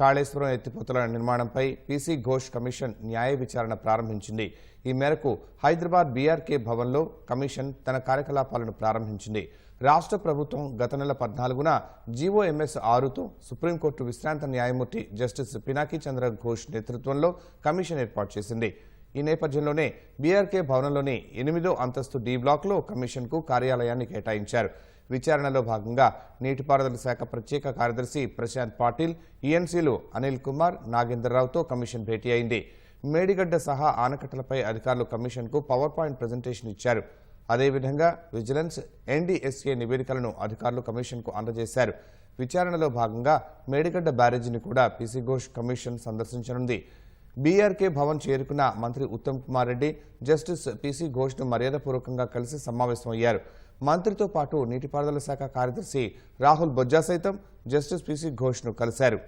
కాళేశ్వరం ఎత్తిపోతల నిర్మాణంపై PC Ghosh commission న్యాయ విచారణ ప్రారంభించింది. ఈ మేరకు హైదరాబాద్ బీఆర్కే భవన్లో కమిషన్ తన కార్యకలాపాలను ప్రారంభించింది. రాష్ట్ర ప్రభుత్వం గత నెల పద్నాలుగున జీవోఎంఎస్ ఆరుతో సుప్రీంకోర్టు విశ్రాంత న్యాయమూర్తి జస్టిస్ పినాకీ చంద్ర ఘోష్ నేతృత్వంలో కమిషన్ ఏర్పాటు చేసింది. ఈ నేపథ్యంలోనే బీఆర్కే భవనంలోని ఎనిమిదో అంతస్తు డి బ్లాక్లో కమిషన్కు కార్యాలయాన్ని కేటాయించారు. విచారణలో భాగంగా నీటిపారుదల శాఖ ప్రత్యేక కార్యదర్శి ప్రశాంత్ పాటిల్ ఈఎన్సీలు అనిల్ కుమార్ నాగేంద్రరావుతో కమిషన్ భేటీ అయింది. మేడిగడ్డ సహా ఆనకట్టలపై అధికారులు కమిషన్కు పవర్ పాయింట్ ప్రజెంటేషన్ ఇచ్చారు. అదేవిధంగా విజిలెన్స్ ఎన్డీఎస్ఏ నివేదికలను అధికారులు కమిషన్కు అందజేశారు. విచారణలో భాగంగా మేడిగడ్డ బ్యారేజీని కూడా పీసీ ఘోష్ కమిషన్ సందర్శించనుంది. బీఆర్కే భవన్ చేరుకున్న మంత్రి ఉత్తమ్ కుమార్ రెడ్డి జస్టిస్ పీసీ ఘోష్ను మర్యాదపూర్వకంగా కలిసి సమావేశమయ్యారు మంత్రితో పాటు నీటిపారుదల శాఖ కార్యదర్శి రాహుల్ బొజ్జా సైతం జస్టిస్ పీసీ ఘోష్ను కలిశారు.